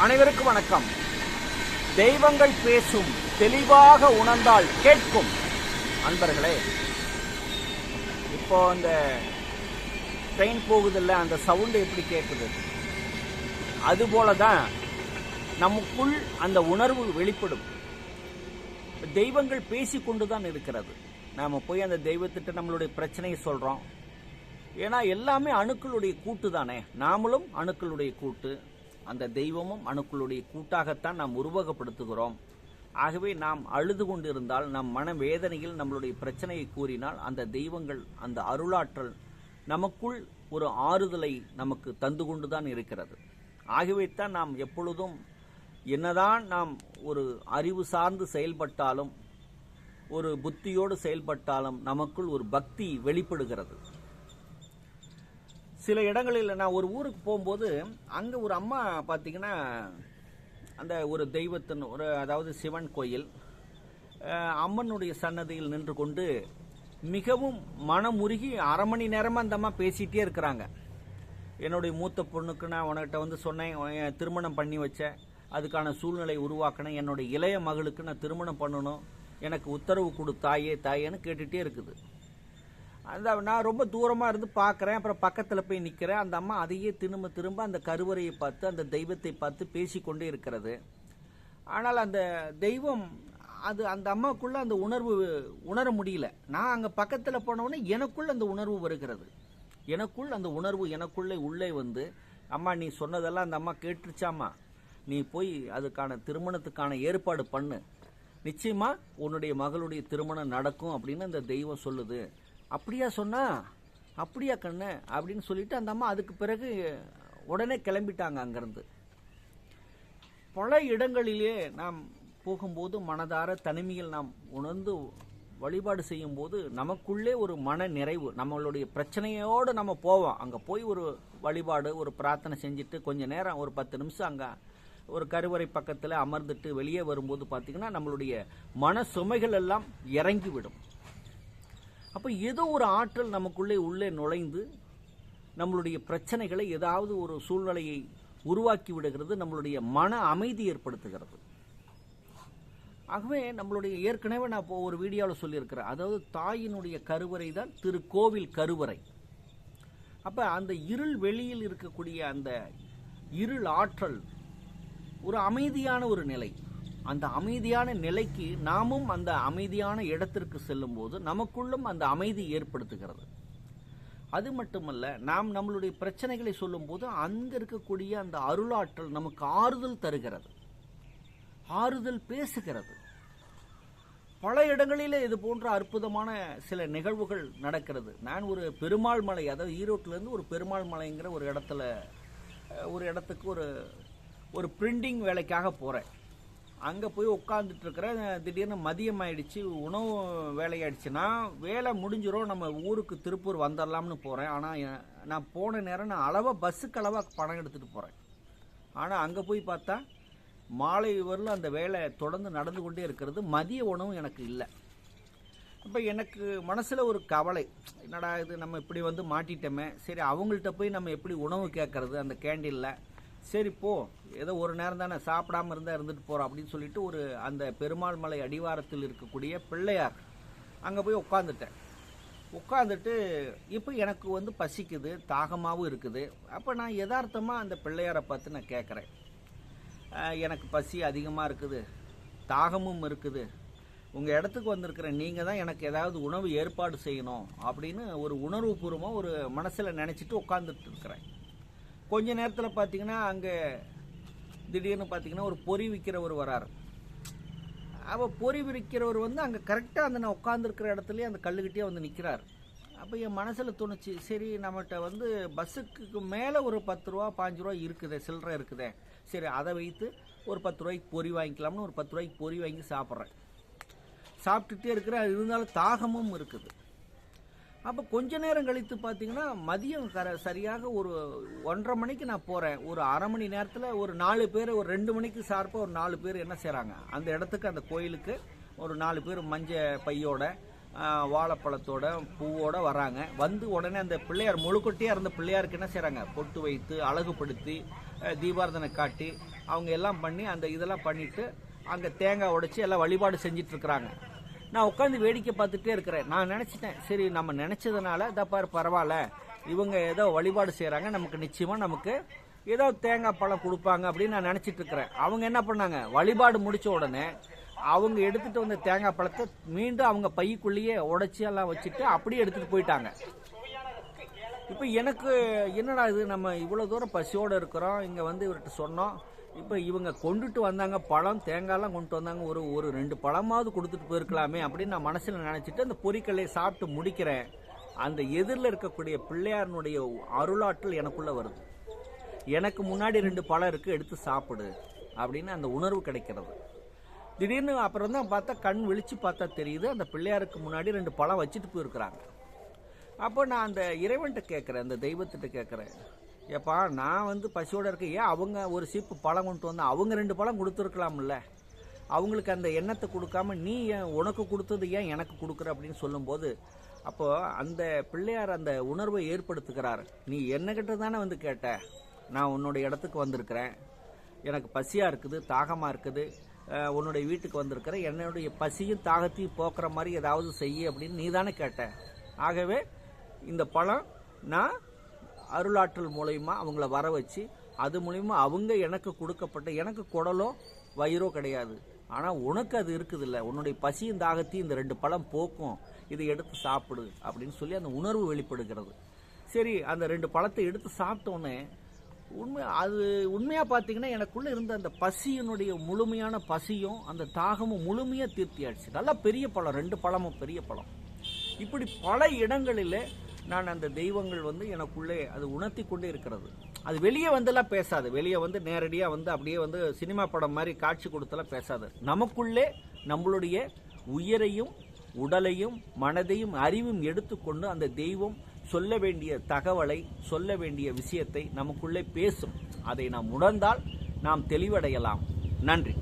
அனைவருக்கும் வணக்கம். தெய்வங்கள் பேசும் தெளிவாக உணர்ந்தால் கேட்கும். அன்பர்களே இப்போ அந்த ட்ரெயின் போகுதில்ல அந்த சவுண்டு எப்படி கேட்குது? அதுபோல தான் நமக்குள் அந்த உணர்வு வெளிப்படும். தெய்வங்கள் பேசிக்கொண்டு தான் இருக்கிறது. நாம் போய் அந்த தெய்வத்திட்ட நம்மளுடைய பிரச்சனையை சொல்கிறோம் ஏன்னா எல்லாமே அணுக்களுடைய கூட்டு தானே. நாமளும் அணுக்களுடைய கூட்டு. அந்த தெய்வமும் அணுக்களுடைய கூட்டாகத்தான் நாம் உருவகப்படுத்துகிறோம். ஆகவே நாம் அழுது கொண்டிருந்தால் நம் மன வேதனையில் நம்மளுடைய பிரச்சனையை கூறினால் அந்த தெய்வங்கள் அந்த அருளாற்றல் நமக்குள் ஒரு ஆறுதலை நமக்கு தந்து கொண்டு தான் இருக்கிறது. ஆகவே தான் நாம் எப்பொழுதும் என்னதான் நாம் ஒரு அறிவு சார்ந்து செயல்பட்டாலும் ஒரு புத்தியோடு செயல்பட்டாலும் நமக்குள் ஒரு பக்தி வெளிப்படுகிறது. சில இடங்களில் நான் ஒரு ஊருக்கு போகும்போது அங்கே ஒரு அம்மா பார்த்தீங்கன்னா அந்த ஒரு தெய்வத்தின் ஒரு அதாவது சிவன் கோயில் அம்மனுடைய சன்னதியில் நின்று கொண்டு மிகவும் மனமுருகி அரை மணி நேரமாக அந்த அம்மா பேசிகிட்டே இருக்கிறாங்க. என்னுடைய மூத்த பொண்ணுக்கு நான் உனக்கிட்ட வந்து சொன்னேன் என் திருமணம் பண்ணி வச்சேன் அதுக்கான சூழ்நிலை உருவாக்கினேன் என்னுடைய இளைய மகளுக்கு நான் திருமணம் பண்ணணும் எனக்கு உத்தரவு கொடு தாயே தாயேன்னு கேட்டுகிட்டே இருக்குது. அந்த நான் ரொம்ப தூரமாக இருந்து பார்க்குறேன் அப்புறம் பக்கத்தில் போய் நிற்கிறேன் அந்த அம்மா அதையே திரும்ப திரும்ப அந்த கருவறையை பார்த்து அந்த தெய்வத்தை பார்த்து பேசிக்கொண்டே இருக்கிறது. ஆனால் அந்த தெய்வம் அது அந்த அம்மாவுக்குள்ளே அந்த உணர்வு உணர முடியல. நான் அங்கே பக்கத்தில் போனவுடனே எனக்குள்ள அந்த உணர்வு வருகிறது. எனக்குள் அந்த உணர்வு எனக்குள்ளே உள்ளே வந்து அம்மா நீ சொன்னதெல்லாம் அந்த அம்மா கேட்டுருச்சாம்மா. நீ போய் அதுக்கான திருமணத்துக்கான ஏற்பாடு பண்ணு. நிச்சயமாக உன்னுடைய மகளுடைய திருமணம் நடக்கும் அப்படின்னு அந்த தெய்வம் சொல்லுது. அப்படியா சொன்னா அப்படியா கண்ணு அப்படின்னு சொல்லிட்டு அந்த அம்மா அதுக்கு பிறகு உடனே கிளம்பிட்டாங்க அங்கேருந்து. பல இடங்களிலே நாம் போகும்போது மனதார தனிமையில் நாம் உணர்ந்து வழிபாடு செய்யும்போது நமக்குள்ளே ஒரு மன நிறைவு நம்மளுடைய பிரச்சனையோடு நம்ம போவோம். அங்கே போய் ஒரு வழிபாடு ஒரு பிரார்த்தனை செஞ்சுட்டு கொஞ்சம் நேரம் ஒரு பத்து நிமிஷம் அங்கே ஒரு கருவறை பக்கத்தில் அமர்ந்துட்டு வெளியே வரும்போது பார்த்திங்கன்னா நம்மளுடைய மன சுமைகள் எல்லாம் இறங்கிவிடும். அப்போ ஏதோ ஒரு ஆற்றல் நமக்குள்ளே உள்ளே நுழைந்து நம்மளுடைய பிரச்சனைகளை ஏதாவது ஒரு சூழ்நிலையை உருவாக்கி விடுகிறது நம்மளுடைய மன அமைதி ஏற்படுத்துகிறது. ஆகவே நம்மளுடைய ஏற்கனவே நான் இப்போ ஒரு வீடியோவில் சொல்லியிருக்கிறேன். அதாவது தாயினுடைய கருவறை தான் திருக்கோவில் கருவறை. அப்போ அந்த இருள் வெளியில் இருக்கக்கூடிய அந்த இருள் ஆற்றல் ஒரு அமைதியான ஒரு நிலை. அந்த அமைதியான நிலைக்கு நாமும் அந்த அமைதியான இடத்திற்கு செல்லும்போது நமக்குள்ளும் அந்த அமைதி ஏற்படுத்துகிறது. அது மட்டுமல்ல நாம் நம்மளுடைய பிரச்சனைகளை சொல்லும்போது அங்கே இருக்கக்கூடிய அந்த அருளாற்றல் நமக்கு ஆறுதல் தருகிறது. ஆறுதல் பேசுகிறது. பல இடங்களிலே இது போன்ற அற்புதமான சில நிகழ்வுகள் நடக்கிறது. நான் ஒரு பெருமாள் மலை அதாவது ஈரோட்டிலேருந்து ஒரு பெருமாள் மலைங்கிற ஒரு இடத்துல ஒரு இடத்துக்கு ஒரு ஒரு பிரிண்டிங் வேலைக்காக போகிறேன் அங்கே போய் உட்காந்துட்டுருக்குறேன் திடீர்னு மதியம் ஆயிடுச்சு உணவு வேலையாயிடுச்சுன்னா வேலை முடிஞ்சிடும் நம்ம ஊருக்கு திருப்பூர் வந்துடலாம்னு போகிறேன் ஆனால் நான் போன நேரம் நான் அளவாக பஸ்ஸுக்கு அளவாக பணம் எடுத்துகிட்டு போகிறேன் ஆனால் அங்கே போய் பார்த்தா மாலை வரலும் அந்த வேலை தொடர்ந்து நடந்து கொண்டே இருக்கிறது. மதிய உணவும் எனக்கு இல்லை. அப்போ எனக்கு மனசில் ஒரு கவலை. என்னடா இது நம்ம இப்படி வந்து மாட்டிட்டோமே. சரி அவங்கள்ட்ட போய் நம்ம எப்படி உணவு கேட்குறது அந்த கேண்டீனில் சரி போ. ஏதோ ஒரு நேரம் தானே சாப்பிடாம இருந்தால் இருந்துட்டு போகிறோம் அப்படின்னு சொல்லிட்டு ஒரு அந்த பெருமாள் மலை அடிவாரத்தில் இருக்கக்கூடிய பிள்ளையார் அங்கே போய் உட்காந்துட்டேன் உட்காந்துட்டு இப்போ எனக்கு வந்து பசிக்குது தாகமாகவும் இருக்குது. அப்போ நான் யதார்த்தமாக அந்த பிள்ளையாரை பார்த்து நான் கேட்குறேன் எனக்கு பசி அதிகமாக இருக்குது தாகமும் இருக்குது. உங்கள் இடத்துக்கு வந்திருக்கிற நீங்கள் தான் எனக்கு ஏதாவது உணவு ஏற்பாடு செய்யணும் அப்படின்னு ஒரு உணர்வுபூர்வமாக ஒரு மனசில் நினச்சிட்டு உட்காந்துட்டு இருக்கிறேன். கொஞ்ச நேரத்தில் பார்த்தீங்கன்னா அங்கே திடீர்னு பார்த்தீங்கன்னா ஒரு பொறி விற்கிறவர் வராரு. அவள் பொறி விற்கிறவர் வந்து அங்கே கரெக்டாக அந்த நான் உட்காந்துருக்கிற இடத்துலையே அந்த கல்லுக்கிட்டே வந்து நிற்கிறார் அப்போ என் மனசில் தோணுச்சு சரி நம்மகிட்ட வந்து பஸ்ஸுக்கு மேலே ஒரு பத்து ரூபா பாஞ்சு ரூபா இருக்குதே சில்லறை இருக்குதே. சரி அதை வைத்து ஒரு பத்து ரூபாய்க்கு பொறி வாங்கிக்கலாம்னு ஒரு பத்து ரூபாய்க்கு பொறி வாங்கி சாப்பிட்றேன். சாப்பிட்டுட்டே இருக்கிறேன். இருந்தாலும் தாகமும் இருக்குது. அப்போ கொஞ்ச நேரம் கழித்து பார்த்தீங்கன்னா மதியம் கர சரியாக ஒரு ஒன்றரை மணிக்கு நான் போகிறேன் ஒரு அரை மணி நேரத்தில் ஒரு நாலு பேர் ஒரு ரெண்டு மணிக்கு சார்பாக ஒரு நாலு பேர் என்ன செய்கிறாங்க அந்த இடத்துக்கு அந்த கோயிலுக்கு ஒரு நாலு பேர் மஞ்ச பையோட வாழைப்பழத்தோட பூவோட வராங்க. வந்து உடனே அந்த பிள்ளையார் முழுக்கொட்டியாக இருந்த பிள்ளையாருக்கு என்ன செய்கிறாங்க பொட்டு வைத்து அழகுபடுத்தி தீபாரதனை காட்டி அவங்க எல்லாம் பண்ணி அந்த இதெல்லாம் பண்ணிவிட்டு அங்கே தேங்காய் உடைச்சி எல்லாம் வழிபாடு செஞ்சிட்ருக்குறாங்க நான் உட்காந்து வேடிக்கை பார்த்துட்டே இருக்கிறேன். நான் நினச்சிட்டேன். சரி நம்ம நினச்சதுனால தப்பாரு பரவாயில்ல. இவங்க ஏதோ வழிபாடு செய்கிறாங்க நமக்கு நிச்சயமாக நமக்கு ஏதோ தேங்காய் பழம் கொடுப்பாங்க அப்படின்னு நான் நினச்சிட்டு இருக்கிறேன். அவங்க என்ன பண்ணாங்க? வழிபாடு முடித்த உடனே அவங்க எடுத்துகிட்டு வந்த தேங்காய் பழத்தை மீண்டும் அவங்க பைக்குள்ளேயே உடைச்சி எல்லாம் வச்சுட்டு அப்படியே எடுத்துட்டு போயிட்டாங்க. இப்போ எனக்கு என்னடா இது நம்ம இவ்வளோ தூரம் பசியோடு இருக்கிறோம் இங்கே வந்து இவர்கிட்ட சொன்னோம். இப்போ இவங்க கொண்டுட்டு வந்தாங்க பழம் தேங்காய்லாம் கொண்டு வந்தாங்க ஒரு ஒரு ரெண்டு பழமாவது கொடுத்துட்டு போயிருக்கலாமே அப்படின்னு நான் மனசில் நினச்சிட்டு அந்த பொரிக்கல்லை சாப்பிட்டு முடிக்கிறேன். அந்த எதிரில் இருக்கக்கூடிய பிள்ளையாரனுடைய அருளாற்றல் எனக்குள்ளே வருது. எனக்கு முன்னாடி ரெண்டு பழம் இருக்குது எடுத்து சாப்பிடு அப்படின்னு அந்த உணர்வு கிடைக்கிறது. திடீர்னு அப்புறம் தான் பார்த்தா கண் விழித்து பார்த்தா தெரியுது அந்த பிள்ளையாருக்கு முன்னாடி ரெண்டு பழம் வச்சுட்டு போயிருக்கிறாங்க. அப்போ நான் அந்த இறைவன்கிட்ட கேட்குறேன் அந்த தெய்வத்திட்ட கேட்குறேன். ஏப்பா நான் வந்து பசியோட இருக்கேன் ஏன் அவங்க ஒரு சீப்பு பழம் கொண்டு வந்தால் அவங்க ரெண்டு பழம் கொடுத்துருக்கலாம்ல? அவங்களுக்கு அந்த எண்ணத்தை கொடுக்காம நீ ஏன் உனக்கு கொடுத்தது ஏன் எனக்கு கொடுக்குற அப்படின்னு சொல்லும்போது அப்போது அந்த பிள்ளையார் அந்த உணர்வை ஏற்படுத்துகிறார். நீ என்னகிட்ட தானே வந்து கேட்ட? நான் உன்னோட இடத்துக்கு வந்திருக்கிறேன். எனக்கு பசியாக இருக்குது தாகமாக இருக்குது. உன்னுடைய வீட்டுக்கு வந்திருக்கிறேன். என்னுடைய பசியும் தாகத்தையும் போக்குற மாதிரி ஏதாவது செய்ய அப்படின்னு நீ தானே கேட்ட. ஆகவே இந்த பழம் நான் அருளாற்றல் மூலயமா அவங்கள வர வச்சு அது மூலயமா அவங்க எனக்கு கொடுக்கப்பட்ட எனக்கு குடலோ வயிறோ கிடையாது. ஆனால் உனக்கு அது இருக்குது இல்லை உன்னுடைய பசியும் தாகத்தையும் இந்த ரெண்டு பழம் போக்கும். இதை எடுத்து சாப்பிடு அப்படின்னு சொல்லி அந்த உணர்வு வெளிப்படுகிறது. சரி அந்த ரெண்டு பழத்தை எடுத்து சாப்பிட்டோன்னே உண்மை அது உண்மையாக பார்த்தீங்கன்னா எனக்குள்ளே இருந்த அந்த பசியினுடைய முழுமையான பசியும் அந்த தாகமும் முழுமையாக தீர்த்தியாச்சு. நல்லா பெரிய பழம் ரெண்டு பழமும் பெரிய பழம். இப்படி பல இடங்களில் நான் அந்த தெய்வங்கள் வந்து எனக்குள்ளே அது உணர்த்தி கொண்டே இருக்கிறது. அது வெளியே வந்தெல்லாம் பேசாது. வெளியே வந்து நேரடியாக வந்து அப்படியே வந்து சினிமா படம் மாதிரி காட்சி கொடுத்தெல்லாம் பேசாது. நமக்குள்ளே நம்மளுடைய உயிரையும் உடலையும் மனதையும் அறிவும் எடுத்துக்கொண்டு அந்த தெய்வம் சொல்ல வேண்டிய தகவலை சொல்ல வேண்டிய விஷயத்தை நமக்குள்ளே பேசும். அதை நாம் உணர்ந்தால் நாம் தெளிவடையலாம். நன்றி.